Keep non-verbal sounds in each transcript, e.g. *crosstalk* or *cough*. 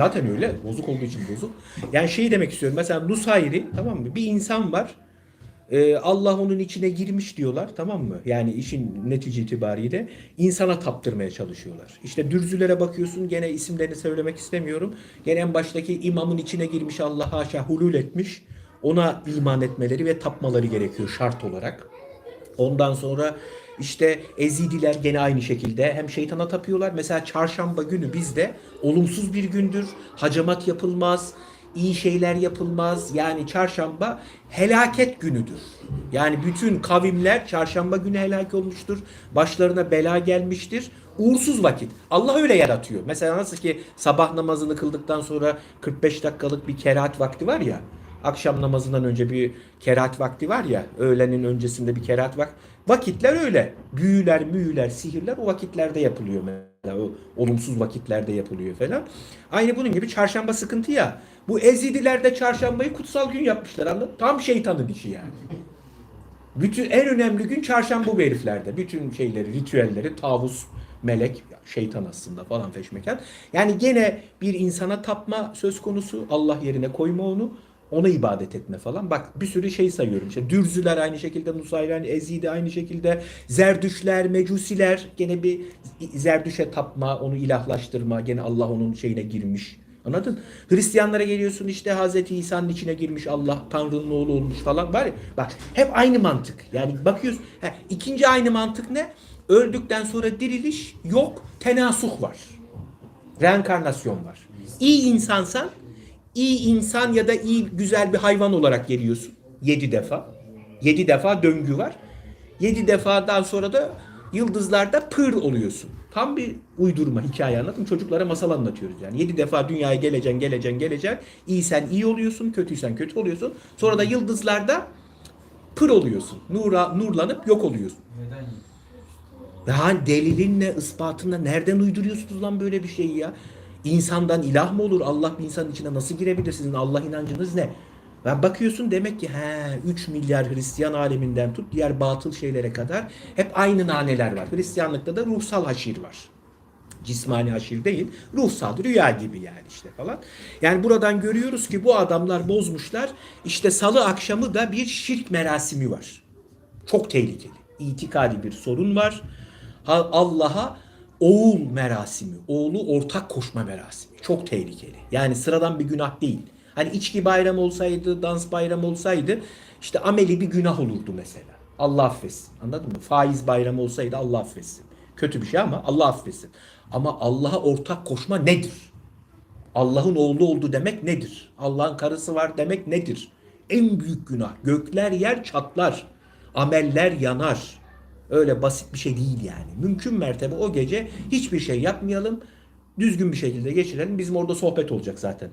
Zaten öyle. Bozuk olduğu için bozuk. Yani şeyi demek istiyorum. Mesela Nusayri tamam mı? Bir insan var. Ee, Allah onun içine girmiş diyorlar tamam mı? Yani işin netice itibariyle insana taptırmaya çalışıyorlar. İşte dürzülere bakıyorsun gene isimlerini söylemek istemiyorum. Gene en baştaki imamın içine girmiş Allah haşa hulul etmiş. Ona iman etmeleri ve tapmaları gerekiyor şart olarak. Ondan sonra işte Ezidiler gene aynı şekilde hem şeytana tapıyorlar. Mesela çarşamba günü bizde olumsuz bir gündür. Hacamat yapılmaz, iyi şeyler yapılmaz. Yani çarşamba helaket günüdür. Yani bütün kavimler çarşamba günü helak olmuştur. Başlarına bela gelmiştir. Uğursuz vakit. Allah öyle yaratıyor. Mesela nasıl ki sabah namazını kıldıktan sonra 45 dakikalık bir kerahat vakti var ya. Akşam namazından önce bir kerahat vakti var ya. Öğlenin öncesinde bir kerahat vakti. Vakitler öyle. Büyüler, müyüler, sihirler o vakitlerde yapılıyor mesela. O olumsuz vakitlerde yapılıyor falan. Aynı bunun gibi çarşamba sıkıntı ya. Bu Ezidiler de çarşambayı kutsal gün yapmışlar anladın? Tam şeytanın işi yani. Bütün en önemli gün çarşamba bu heriflerde. Bütün şeyleri, ritüelleri, tavus, melek, şeytan aslında falan feşmeken. Yani gene bir insana tapma söz konusu. Allah yerine koyma onu. Ona ibadet etme falan. Bak bir sürü şey sayıyorum. İşte Dürzüler aynı şekilde, Nusayriler, Ezidi aynı şekilde, Zerdüşler, Mecusiler gene bir Zerdüş'e tapma, onu ilahlaştırma. Gene Allah onun şeyine girmiş. Anladın? Hristiyanlara geliyorsun işte Hazreti İsa'nın içine girmiş Allah Tanrı'nın oğlu olmuş falan var ya. Bak hep aynı mantık. Yani bakıyorsun. He, ikinci aynı mantık ne? Öldükten sonra diriliş yok. Tenasuh var. Reenkarnasyon var. İyi insansan iyi insan ya da iyi güzel bir hayvan olarak geliyorsun. Yedi defa. Yedi defa döngü var. Yedi defadan sonra da yıldızlarda pır oluyorsun. Tam bir uydurma hikaye anladım. Çocuklara masal anlatıyoruz yani. Yedi defa dünyaya geleceksin, geleceksin, geleceksin. İyisen iyi oluyorsun, kötüysen kötü oluyorsun. Sonra da yıldızlarda pır oluyorsun. Nura, nurlanıp yok oluyorsun. Neden Ya delilinle, ispatınla nereden uyduruyorsunuz lan böyle bir şeyi ya? İnsandan ilah mı olur? Allah bir insanın içine nasıl girebilir? Sizin Allah inancınız ne? Ben bakıyorsun demek ki he 3 milyar Hristiyan aleminden tut diğer batıl şeylere kadar hep aynı naneler var. Hristiyanlıkta da ruhsal haşir var. Cismani haşir değil, ruhsal rüya gibi yani işte falan. Yani buradan görüyoruz ki bu adamlar bozmuşlar. İşte salı akşamı da bir şirk merasimi var. Çok tehlikeli. İtikadi bir sorun var. Ha- Allah'a oğul merasimi, oğlu ortak koşma merasimi. Çok tehlikeli. Yani sıradan bir günah değil. Hani içki bayram olsaydı, dans bayram olsaydı işte ameli bir günah olurdu mesela. Allah affetsin. Anladın mı? Faiz bayramı olsaydı Allah affetsin. Kötü bir şey ama Allah affetsin. Ama Allah'a ortak koşma nedir? Allah'ın oğlu oldu demek nedir? Allah'ın karısı var demek nedir? En büyük günah. Gökler yer çatlar. Ameller yanar. Öyle basit bir şey değil yani. Mümkün mertebe o gece hiçbir şey yapmayalım. Düzgün bir şekilde geçirelim. Bizim orada sohbet olacak zaten.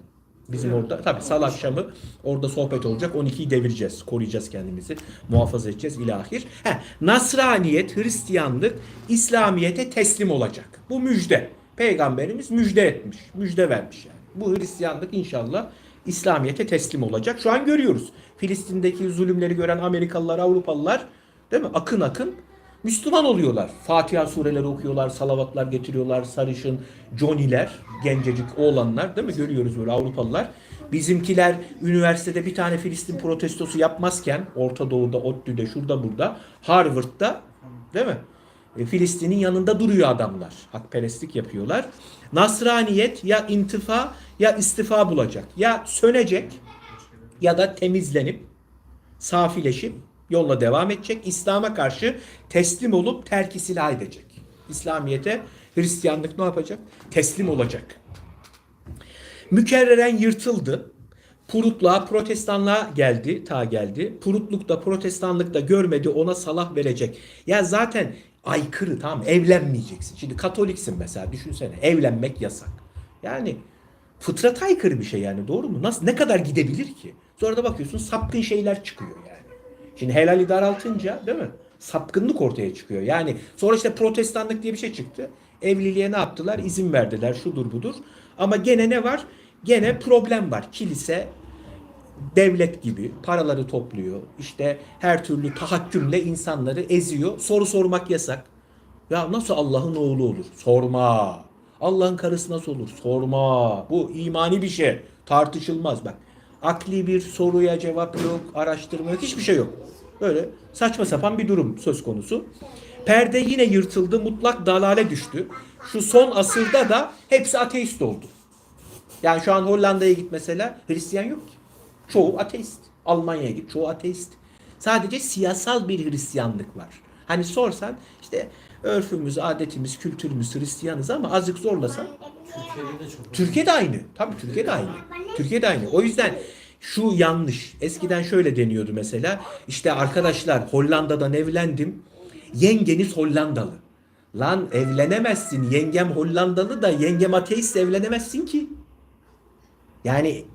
Bizim orada tabii salı akşamı orada sohbet olacak. 12'yi devireceğiz. Koruyacağız kendimizi. Muhafaza edeceğiz ilahir. He, Nasraniyet, Hristiyanlık, İslamiyet'e teslim olacak. Bu müjde. Peygamberimiz müjde etmiş. Müjde vermiş yani. Bu Hristiyanlık inşallah İslamiyet'e teslim olacak. Şu an görüyoruz. Filistin'deki zulümleri gören Amerikalılar, Avrupalılar değil mi? Akın akın Müslüman oluyorlar. Fatiha sureleri okuyorlar, salavatlar getiriyorlar, sarışın Johnny'ler, gencecik oğlanlar değil mi? Görüyoruz böyle Avrupalılar. Bizimkiler üniversitede bir tane Filistin protestosu yapmazken Orta Doğu'da, ODTÜ'de, şurada burada, Harvard'da değil mi? E, Filistin'in yanında duruyor adamlar. Hakperestlik yapıyorlar. Nasraniyet ya intifa ya istifa bulacak. Ya sönecek ya da temizlenip safileşip yolla devam edecek. İslam'a karşı teslim olup terki silah edecek. İslamiyete Hristiyanlık ne yapacak? Teslim olacak. Mükerreren yırtıldı. Purutluğa, protestanlığa geldi, ta geldi. Purutlukta, protestanlıkta görmedi, ona salah verecek. Ya zaten aykırı tamam evlenmeyeceksin. Şimdi katoliksin mesela düşünsene evlenmek yasak. Yani fıtrat aykırı bir şey yani doğru mu? Nasıl ne kadar gidebilir ki? Sonra da bakıyorsun sapkın şeyler çıkıyor. Şimdi helali daraltınca değil mi? Sapkınlık ortaya çıkıyor. Yani sonra işte protestanlık diye bir şey çıktı. Evliliğe ne yaptılar? İzin verdiler. Şudur budur. Ama gene ne var? Gene problem var. Kilise devlet gibi paraları topluyor. İşte her türlü tahakkümle insanları eziyor. Soru sormak yasak. Ya nasıl Allah'ın oğlu olur? Sorma. Allah'ın karısı nasıl olur? Sorma. Bu imani bir şey. Tartışılmaz bak. Akli bir soruya cevap yok, araştırma yok, hiçbir şey yok. Böyle saçma sapan bir durum söz konusu. Perde yine yırtıldı, mutlak dalale düştü. Şu son asırda da hepsi ateist oldu. Yani şu an Hollanda'ya git mesela Hristiyan yok ki. Çoğu ateist. Almanya'ya git çoğu ateist. Sadece siyasal bir Hristiyanlık var. Hani sorsan işte örfümüz, adetimiz, kültürümüz Hristiyanız ama azıcık zorlasan Türkiye'de de çok. Türkiye'de aynı. Tabii Türkiye'de aynı. Türkiye'de aynı. O yüzden şu yanlış. Eskiden şöyle deniyordu mesela. İşte arkadaşlar Hollanda'dan evlendim. Yengeniz Hollandalı. Lan evlenemezsin. Yengem Hollandalı da yengem ateist evlenemezsin ki. Yani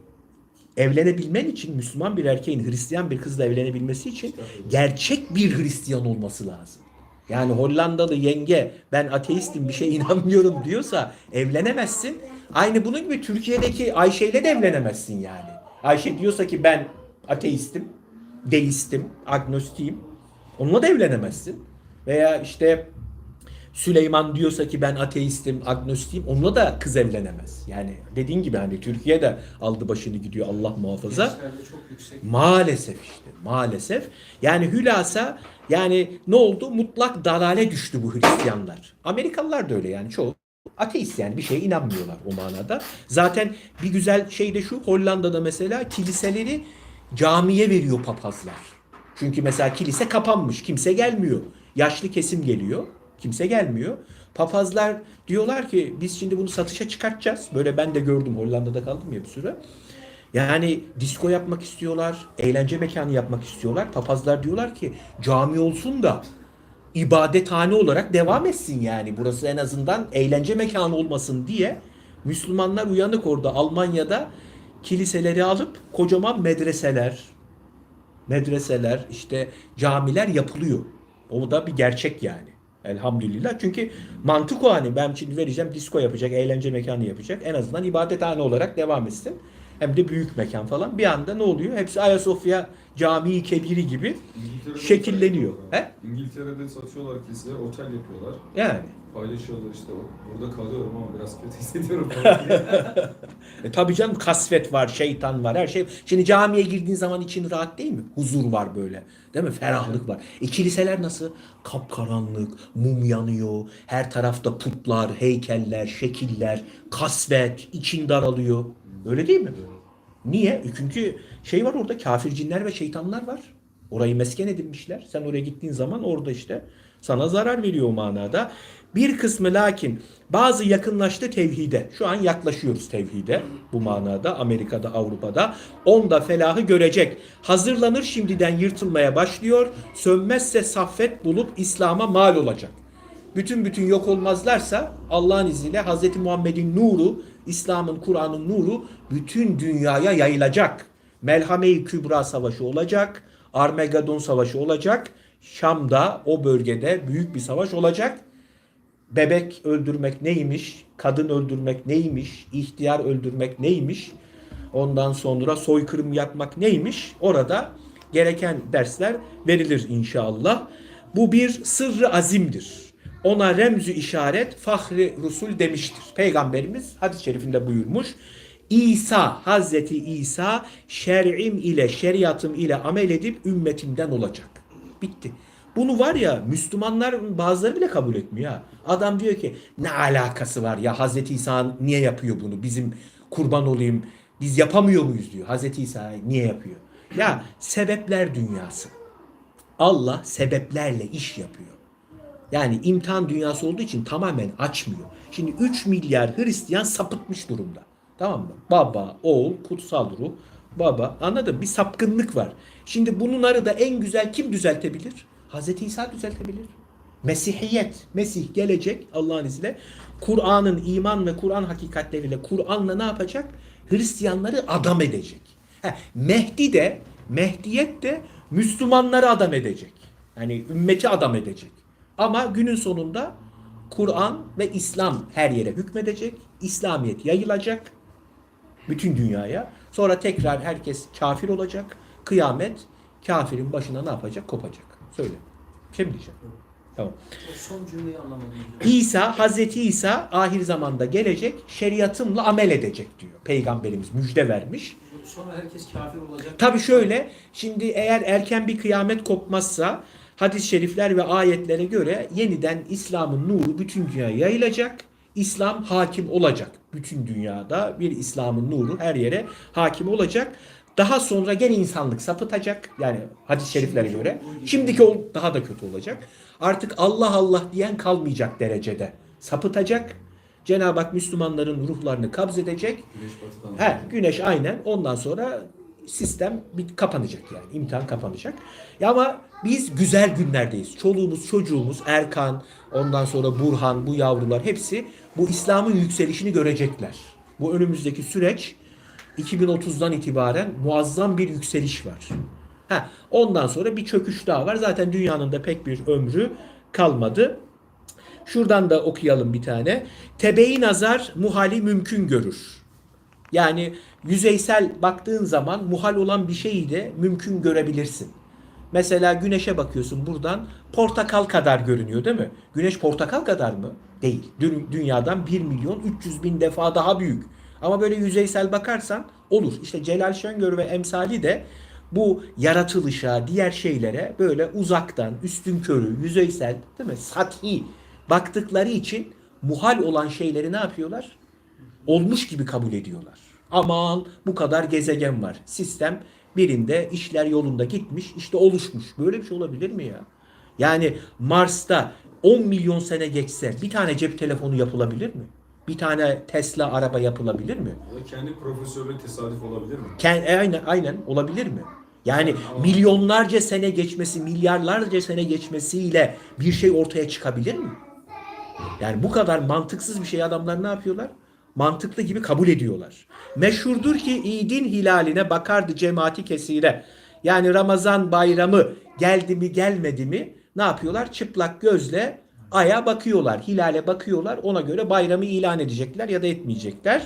evlenebilmen için Müslüman bir erkeğin Hristiyan bir kızla evlenebilmesi için gerçek bir Hristiyan olması lazım. Yani Hollandalı yenge ben ateistim bir şey *laughs* inanmıyorum diyorsa evlenemezsin. Aynı bunun gibi Türkiye'deki Ayşe ile de evlenemezsin yani. Ayşe diyorsa ki ben ateistim, deistim, agnostiyim. Onunla da evlenemezsin. Veya işte Süleyman diyorsa ki ben ateistim, agnostiyim. Onunla da kız evlenemez. Yani dediğin gibi hani Türkiye de aldı başını gidiyor Allah muhafaza. Maalesef işte maalesef. Yani hülasa yani ne oldu? Mutlak dalale düştü bu Hristiyanlar. Amerikalılar da öyle yani çoğu ateist yani bir şeye inanmıyorlar o manada. Zaten bir güzel şey de şu Hollanda'da mesela kiliseleri camiye veriyor papazlar. Çünkü mesela kilise kapanmış kimse gelmiyor. Yaşlı kesim geliyor kimse gelmiyor. Papazlar diyorlar ki biz şimdi bunu satışa çıkartacağız. Böyle ben de gördüm Hollanda'da kaldım ya bir süre. Yani disco yapmak istiyorlar, eğlence mekanı yapmak istiyorlar. Papazlar diyorlar ki cami olsun da ibadethane olarak devam etsin yani. Burası en azından eğlence mekanı olmasın diye Müslümanlar uyanık orada Almanya'da kiliseleri alıp kocaman medreseler, medreseler, işte camiler yapılıyor. O da bir gerçek yani. Elhamdülillah. Çünkü mantık o hani ben şimdi vereceğim disco yapacak, eğlence mekanı yapacak. En azından ibadethane olarak devam etsin. Hem de büyük mekan falan. Bir anda ne oluyor? Hepsi Ayasofya Camii Kebiri gibi şekilleniyor. He? İngiltere'de satıyorlar kiliseler, otel yapıyorlar. Yani. Paylaşıyorlar işte. Burada kalıyorum ama biraz kötü *laughs* hissediyorum. E tabii canım kasvet var, şeytan var, her şey. Şimdi camiye girdiğin zaman için rahat değil mi? Huzur var böyle. Değil mi? Ferahlık var. E kiliseler nasıl? Kapkaranlık, mum yanıyor. Her tarafta putlar, heykeller, şekiller, kasvet, için daralıyor. Öyle değil mi? Niye? E Çünkü şey var orada kafir cinler ve şeytanlar var. Orayı mesken edinmişler. Sen oraya gittiğin zaman orada işte sana zarar veriyor o manada. Bir kısmı lakin bazı yakınlaştı tevhide. Şu an yaklaşıyoruz tevhide bu manada Amerika'da Avrupa'da. Onda felahı görecek. Hazırlanır şimdiden yırtılmaya başlıyor. Sönmezse saffet bulup İslam'a mal olacak. Bütün bütün yok olmazlarsa Allah'ın izniyle Hz. Muhammed'in nuru, İslam'ın, Kur'an'ın nuru bütün dünyaya yayılacak. Melhame-i Kübra Savaşı olacak. Armageddon Savaşı olacak. Şam'da o bölgede büyük bir savaş olacak. Bebek öldürmek neymiş? Kadın öldürmek neymiş? ihtiyar öldürmek neymiş? Ondan sonra soykırım yapmak neymiş? Orada gereken dersler verilir inşallah. Bu bir sırrı azimdir. Ona remzü işaret fahri rusul demiştir. Peygamberimiz hadis-i şerifinde buyurmuş. İsa, Hazreti İsa şer'im ile şeriatım ile amel edip ümmetimden olacak. Bitti. Bunu var ya Müslümanlar bazıları bile kabul etmiyor. Adam diyor ki ne alakası var ya Hazreti İsa niye yapıyor bunu? Bizim kurban olayım biz yapamıyor muyuz diyor. Hazreti İsa niye yapıyor? Ya sebepler dünyası. Allah sebeplerle iş yapıyor. Yani imtihan dünyası olduğu için tamamen açmıyor. Şimdi 3 milyar Hristiyan sapıtmış durumda. Tamam mı? Baba, oğul, kutsal ruh, baba. Anladın mı? Bir sapkınlık var. Şimdi bunları da en güzel kim düzeltebilir? Hazreti İsa düzeltebilir. Mesihiyet, Mesih gelecek Allah'ın izniyle. Kur'an'ın iman ve Kur'an hakikatleriyle Kur'an'la ne yapacak? Hristiyanları adam edecek. Heh, Mehdi de, Mehdiyet de Müslümanları adam edecek. Yani ümmeti adam edecek. Ama günün sonunda Kur'an ve İslam her yere hükmedecek. İslamiyet yayılacak bütün dünyaya. Sonra tekrar herkes kafir olacak. Kıyamet kafirin başına ne yapacak? Kopacak. Söyle. Şey mi diyeceğim? Tamam. Son cümleyi anlamadım. İsa, Hazreti İsa ahir zamanda gelecek, şeriatımla amel edecek diyor. Peygamberimiz müjde vermiş. Sonra herkes kafir olacak. Tabi şöyle, şimdi eğer erken bir kıyamet kopmazsa hadis-i şerifler ve ayetlere göre yeniden İslam'ın nuru bütün dünyaya yayılacak. İslam hakim olacak. Bütün dünyada bir İslam'ın nuru her yere hakim olacak. Daha sonra gene insanlık sapıtacak. Yani hadis-i şeriflere göre. Şimdiki ol- daha da kötü olacak. Artık Allah Allah diyen kalmayacak derecede sapıtacak. Cenab-ı Hak Müslümanların ruhlarını kabzedecek. Güneş. He, güneş aynen. Ondan sonra sistem bir kapanacak yani. imtihan kapanacak. Ya ama biz güzel günlerdeyiz. Çoluğumuz, çocuğumuz, Erkan, ondan sonra Burhan, bu yavrular hepsi bu İslam'ın yükselişini görecekler. Bu önümüzdeki süreç 2030'dan itibaren muazzam bir yükseliş var. Ha, ondan sonra bir çöküş daha var. Zaten dünyanın da pek bir ömrü kalmadı. Şuradan da okuyalım bir tane. Tebe-i nazar muhali mümkün görür. Yani yüzeysel baktığın zaman muhal olan bir şeyi de mümkün görebilirsin. Mesela güneşe bakıyorsun buradan portakal kadar görünüyor değil mi? Güneş portakal kadar mı? Değil. Dü- Dünyadan 1 milyon 300 bin defa daha büyük. Ama böyle yüzeysel bakarsan olur. İşte Celal Şengör ve emsali de bu yaratılışa, diğer şeylere böyle uzaktan, üstün körü, yüzeysel, değil mi? Sathi baktıkları için muhal olan şeyleri ne yapıyorlar? Olmuş gibi kabul ediyorlar. Aman bu kadar gezegen var. Sistem birinde işler yolunda gitmiş, işte oluşmuş. Böyle bir şey olabilir mi ya? Yani Mars'ta 10 milyon sene geçse bir tane cep telefonu yapılabilir mi? Bir tane Tesla araba yapılabilir mi? O da kendi profesörlüğü tesadüf olabilir mi? Ken, e, aynen, aynen olabilir mi? Yani milyonlarca sene geçmesi, milyarlarca sene geçmesiyle bir şey ortaya çıkabilir mi? Yani bu kadar mantıksız bir şey adamlar ne yapıyorlar? Mantıklı gibi kabul ediyorlar. Meşhurdur ki İdin hilaline bakardı cemaati kesire. Yani Ramazan bayramı geldi mi gelmedi mi ne yapıyorlar? Çıplak gözle aya bakıyorlar. Hilale bakıyorlar. Ona göre bayramı ilan edecekler ya da etmeyecekler.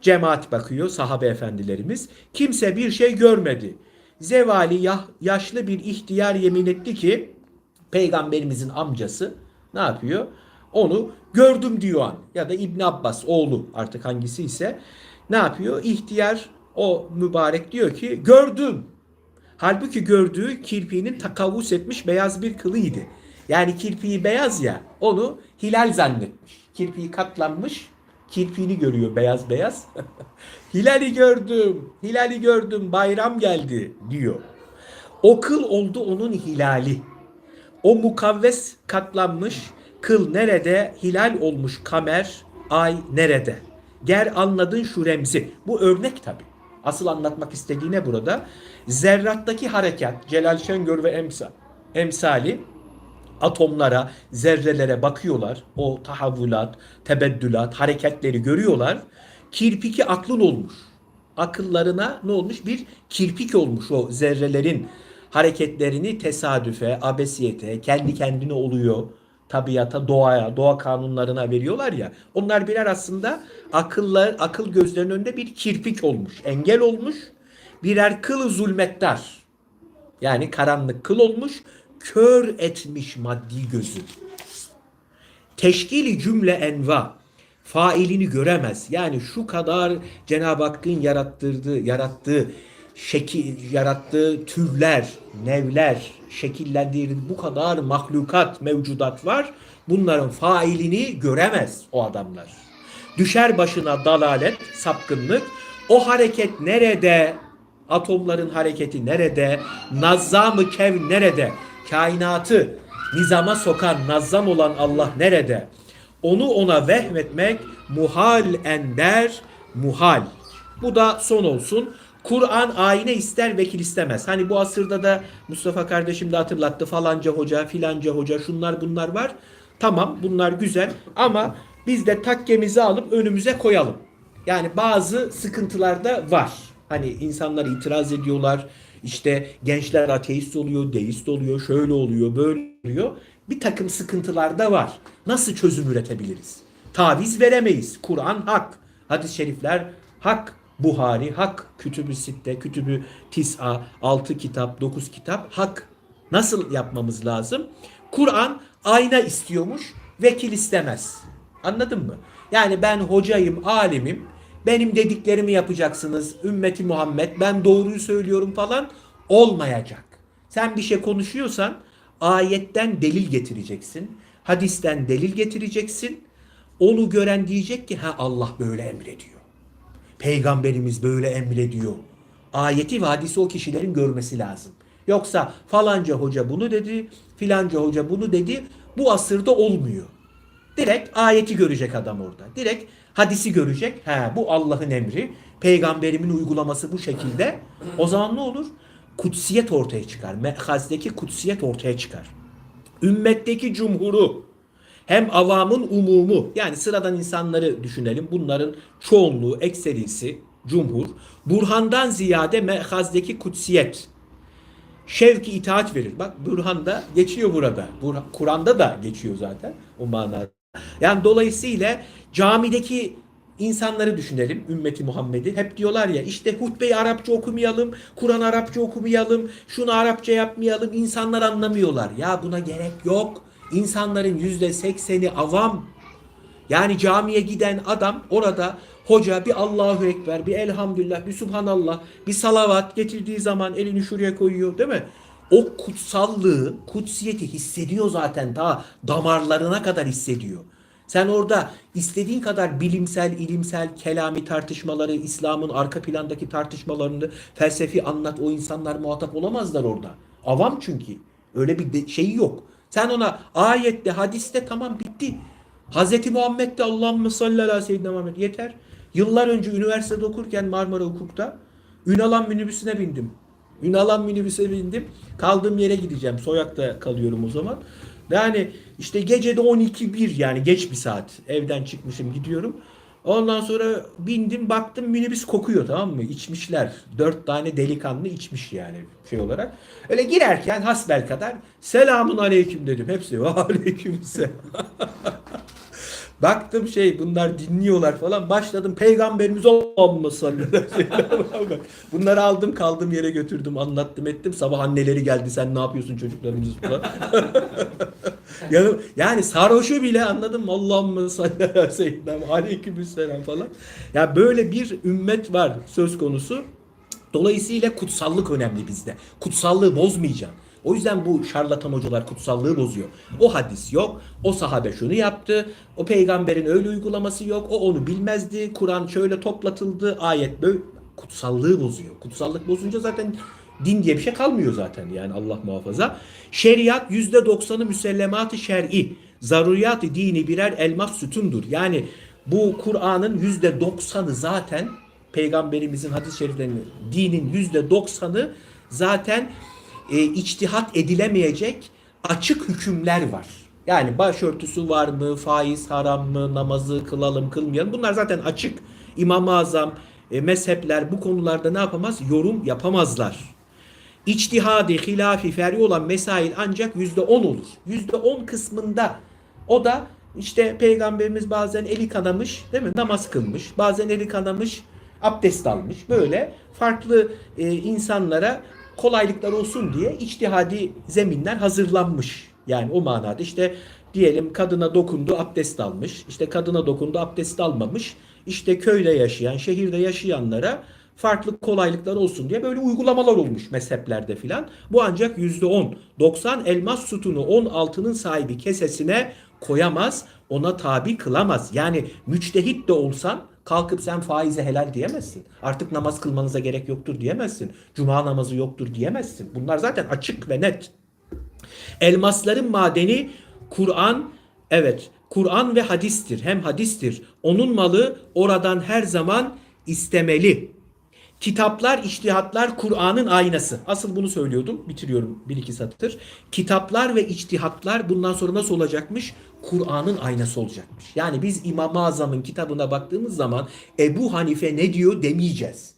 Cemaat bakıyor sahabe efendilerimiz. Kimse bir şey görmedi. Zevali yaşlı bir ihtiyar yemin etti ki peygamberimizin amcası ne yapıyor? Onu gördüm diyor an. Ya da İbn Abbas oğlu artık hangisi ise ne yapıyor? İhtiyar o mübarek diyor ki gördüm. Halbuki gördüğü kirpiğinin takavvus etmiş beyaz bir kılıydı. Yani kirpiği beyaz ya onu hilal zannetmiş. Kirpiği katlanmış kirpiğini görüyor beyaz beyaz. *laughs* hilali gördüm, hilali gördüm bayram geldi diyor. O kıl oldu onun hilali. O mukavves katlanmış, kıl nerede, hilal olmuş kamer, ay nerede? Ger anladın şu remzi. Bu örnek tabi. Asıl anlatmak istediği ne burada? Zerrattaki harekat, Celal Şengör ve emsa, emsali atomlara, zerrelere bakıyorlar. O tahavvulat, tebeddülat, hareketleri görüyorlar. Kirpiki aklın olmuş. Akıllarına ne olmuş? Bir kirpik olmuş o zerrelerin hareketlerini tesadüfe, abesiyete, kendi kendine oluyor. Tabiata, doğaya, doğa kanunlarına veriyorlar ya. Onlar birer aslında akıllar, akıl gözlerinin önünde bir kirpik olmuş. Engel olmuş. Birer kıl zulmettar. Yani karanlık kıl olmuş, kör etmiş maddi gözü. Teşkili cümle enva failini göremez. Yani şu kadar Cenab-ı Hakk'ın yarattırdığı, yarattığı şekil, yarattığı türler, nevler, şekillendirdiği bu kadar mahlukat, mevcudat var. Bunların failini göremez o adamlar. Düşer başına dalalet, sapkınlık. O hareket nerede? Atomların hareketi nerede? Nazzam-ı kev nerede? Kainatı nizama sokan, nazzam olan Allah nerede? Onu ona vehmetmek muhal ender, muhal. Bu da son olsun. Kur'an ayine ister vekil istemez. Hani bu asırda da Mustafa kardeşim de hatırlattı falanca hoca filanca hoca şunlar bunlar var. Tamam bunlar güzel ama biz de takkemizi alıp önümüze koyalım. Yani bazı sıkıntılar da var. Hani insanlar itiraz ediyorlar. İşte gençler ateist oluyor, deist oluyor, şöyle oluyor, böyle oluyor. Bir takım sıkıntılar da var. Nasıl çözüm üretebiliriz? Taviz veremeyiz. Kur'an hak. Hadis-i şerifler hak. Buhari hak. Kütübü Sitte, Kütübü Tis'a, 6 kitap, 9 kitap hak. Nasıl yapmamız lazım? Kur'an ayna istiyormuş, vekil istemez. Anladın mı? Yani ben hocayım, alimim. Benim dediklerimi yapacaksınız. Ümmeti Muhammed ben doğruyu söylüyorum falan olmayacak. Sen bir şey konuşuyorsan ayetten delil getireceksin. Hadisten delil getireceksin. Onu gören diyecek ki ha Allah böyle emrediyor. Peygamberimiz böyle emrediyor. Ayeti ve hadisi o kişilerin görmesi lazım. Yoksa falanca hoca bunu dedi, filanca hoca bunu dedi. Bu asırda olmuyor. Direkt ayeti görecek adam orada. Direkt hadisi görecek. He bu Allah'ın emri. Peygamberimin uygulaması bu şekilde. O zaman ne olur? Kutsiyet ortaya çıkar. Mehazdeki kutsiyet ortaya çıkar. Ümmetteki cumhuru hem avamın umumu yani sıradan insanları düşünelim. Bunların çoğunluğu, ekserisi, cumhur. Burhandan ziyade mehazdeki kutsiyet. Şevki itaat verir. Bak Burhan'da geçiyor burada. Kur'an'da da geçiyor zaten o manada. Yani dolayısıyla camideki insanları düşünelim ümmeti Muhammed'i. Hep diyorlar ya işte hutbeyi Arapça okumayalım, Kur'an Arapça okumayalım, şunu Arapça yapmayalım. İnsanlar anlamıyorlar. Ya buna gerek yok. İnsanların yüzde sekseni avam. Yani camiye giden adam orada hoca bir Allahu Ekber, bir Elhamdülillah, bir Subhanallah, bir salavat getirdiği zaman elini şuraya koyuyor değil mi? O kutsallığı, kutsiyeti hissediyor zaten daha damarlarına kadar hissediyor. Sen orada istediğin kadar bilimsel, ilimsel, kelami tartışmaları, İslam'ın arka plandaki tartışmalarını felsefi anlat. O insanlar muhatap olamazlar orada. Avam çünkü. Öyle bir şey yok. Sen ona ayette, hadiste tamam bitti. Hazreti Muhammed de Allahümme salli ala seyyidina Muhammed yeter. Yıllar önce üniversitede okurken Marmara Hukuk'ta Ünalan minibüsüne bindim. Ünalan minibüse bindim. Kaldığım yere gideceğim. Soyak'ta kalıyorum o zaman. Yani işte gecede 12-1 yani geç bir saat. Evden çıkmışım gidiyorum. Ondan sonra bindim baktım minibüs kokuyor tamam mı? İçmişler. Dört tane delikanlı içmiş yani şey olarak. Öyle girerken hasbel kadar selamun aleyküm dedim. Hepsi *laughs* aleyküm selam. Baktım şey bunlar dinliyorlar falan. Başladım peygamberimiz sellem. *laughs* Bunları aldım kaldım yere götürdüm anlattım ettim. Sabah anneleri geldi sen ne yapıyorsun çocuklarımız falan. *laughs* yani, yani sarhoşu bile anladım mı? Allah'ımme sallallahu *laughs* sellem. Aleykümselam falan. Ya böyle bir ümmet var söz konusu. Dolayısıyla kutsallık önemli bizde. Kutsallığı bozmayacaksın. O yüzden bu şarlatan hocalar kutsallığı bozuyor. O hadis yok. O sahabe şunu yaptı. O peygamberin öyle uygulaması yok. O onu bilmezdi. Kur'an şöyle toplatıldı. Ayet böyle. Kutsallığı bozuyor. Kutsallık bozunca zaten din diye bir şey kalmıyor zaten. Yani Allah muhafaza. Şeriat %90'ı müsellemat-ı şer'i. Zaruriyat-ı dini birer elmas sütundur. Yani bu Kur'an'ın %90'ı zaten peygamberimizin hadis-i şeriflerinin dinin %90'ı zaten e, içtihat edilemeyecek açık hükümler var. Yani başörtüsü var mı, faiz haram mı, namazı kılalım kılmayalım bunlar zaten açık. İmam-ı Azam, e, mezhepler bu konularda ne yapamaz? Yorum yapamazlar. İçtihadi, hilafi, fer'i olan mesail ancak yüzde on olur. Yüzde on kısmında o da işte peygamberimiz bazen eli kanamış değil mi? Namaz kılmış. Bazen eli kanamış abdest almış. Böyle farklı e, insanlara kolaylıklar olsun diye içtihadi zeminler hazırlanmış. Yani o manada işte diyelim kadına dokundu abdest almış. İşte kadına dokundu abdest almamış. İşte köyde yaşayan, şehirde yaşayanlara farklı kolaylıklar olsun diye böyle uygulamalar olmuş mezheplerde filan. Bu ancak yüzde on. 90 elmas sütunu 10 altının sahibi kesesine koyamaz, ona tabi kılamaz. Yani müçtehit de olsan kalkıp sen faize helal diyemezsin. Artık namaz kılmanıza gerek yoktur diyemezsin. Cuma namazı yoktur diyemezsin. Bunlar zaten açık ve net. Elmasların madeni Kur'an, evet Kur'an ve hadistir. Hem hadistir. Onun malı oradan her zaman istemeli. Kitaplar, içtihatlar Kur'an'ın aynası. Asıl bunu söylüyordum. Bitiriyorum bir iki satır. Kitaplar ve içtihatlar bundan sonra nasıl olacakmış? Kur'an'ın aynası olacakmış. Yani biz İmam-ı Azam'ın kitabına baktığımız zaman Ebu Hanife ne diyor demeyeceğiz.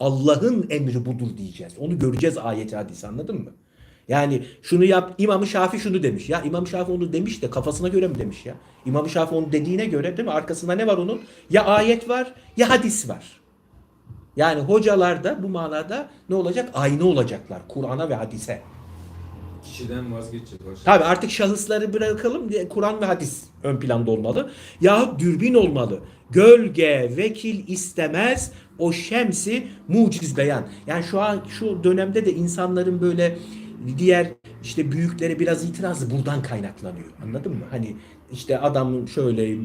Allah'ın emri budur diyeceğiz. Onu göreceğiz ayeti hadisi anladın mı? Yani şunu yap İmam-ı Şafi şunu demiş. Ya İmam-ı Şafi onu demiş de kafasına göre mi demiş ya? İmam-ı Şafi onu dediğine göre değil mi? Arkasında ne var onun? Ya ayet var ya hadis var. Yani hocalar da bu manada ne olacak? Aynı olacaklar Kur'an'a ve hadise. Kişiden vazgeçecek. Başka. Tabi artık şahısları bırakalım diye Kur'an ve hadis ön planda olmalı. Yahut dürbün olmalı. Gölge vekil istemez o şemsi muciz beyan. Yani şu an şu dönemde de insanların böyle diğer işte büyüklere biraz itirazı buradan kaynaklanıyor. Anladın mı? Hani işte adamın şöyle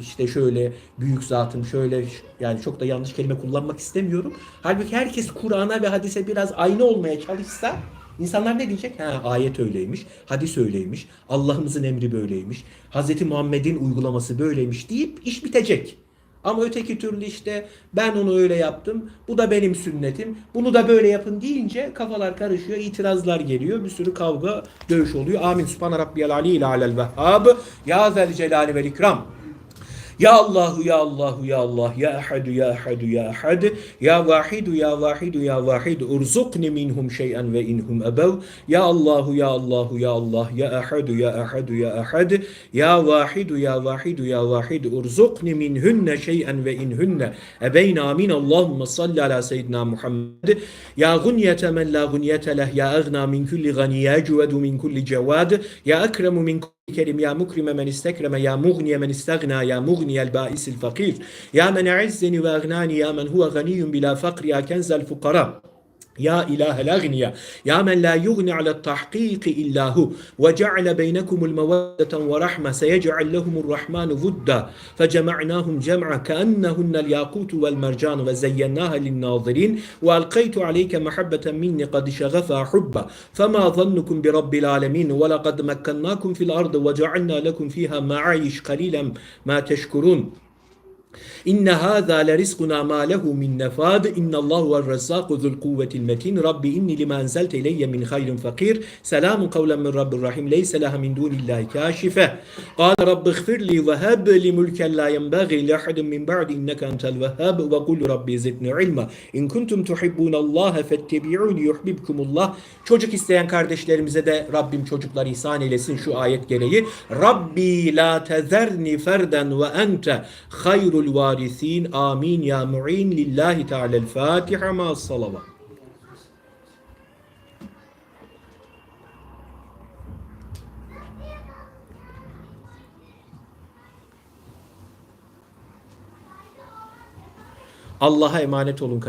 işte şöyle büyük zatım şöyle yani çok da yanlış kelime kullanmak istemiyorum. Halbuki herkes Kur'an'a ve hadise biraz aynı olmaya çalışsa İnsanlar ne diyecek? Ha, ayet öyleymiş, hadis öyleymiş, Allah'ımızın emri böyleymiş, Hz. Muhammed'in uygulaması böyleymiş deyip iş bitecek. Ama öteki türlü işte ben onu öyle yaptım, bu da benim sünnetim, bunu da böyle yapın deyince kafalar karışıyor, itirazlar geliyor, bir sürü kavga, dövüş oluyor. Amin. Subhane Rabbiyel Ali alel vehhab. Ya zel celali vel ikram. Ya Allahu ya Allahu ya Allah ya Ahadu ya Ahadu ya Ahad ya Vahidu ya Vahidu ya Vahid urzukni minhum şey'en ve inhum ebev ya Allahu ya Allahu ya Allah ya Ahadu ya Ahadu ya Ahad ya Vahidu ya Vahidu ya Vahid urzukni minhunne şey'en ve inhunne ebeyne amin Allahümme salli ala seyyidina Muhammed ya gunyete men la gunyete leh ya agna min kulli gani ya cüvedu min kulli cevad ya ekremu min كريم يا مكرم من استكرم يا مغني من استغنى يا مغني البائس الفقير. يا من أعزني وأغناني يا من هو غني بلا فقر يا كنز الفقراء. يا إله الأغنياء يا من لا يغني على التحقيق إلا هو. وجعل بينكم المودة ورحمة سيجعل لهم الرحمن ودا. فجمعناهم جمعا كأنهن الياقوت والمرجان وزيناها للناظرين. وألقيت عليك محبة مني قد شغفها حبا. فما ظنكم برب العالمين؟ ولقد مكناكم في الأرض وجعلنا لكم فيها معايش قليلا ما تشكرون. İnne hâzâ le rizkuna mâ lehu min nefâd. İnnallâhu ve rezzâku zul kuvvetil metin. Rabbi inni lima enzelte ileyye min hayrin fakir. Selamun kavlen min rabbir rahim. Leyse leha min dûnillâhi kâşife. Kâle rabbi gfirli ve heb li mülken la yenbâgî li ahadin min ba'di inneke entel vehhab. Ve kul rabbi zidni ilma. İn kuntum tuhibbûnallâhe fettebi'ûni yuhbibkumullah. Çocuk isteyen kardeşlerimize de Rabbim çocuklar ihsan eylesin şu ayet gereği. Rabbi la tezerni ferden ve ente hayrul varisin. Amin ya mu'in lillahi teala'l Fatiha ma salavat. Allah'a emanet olun kardeşler.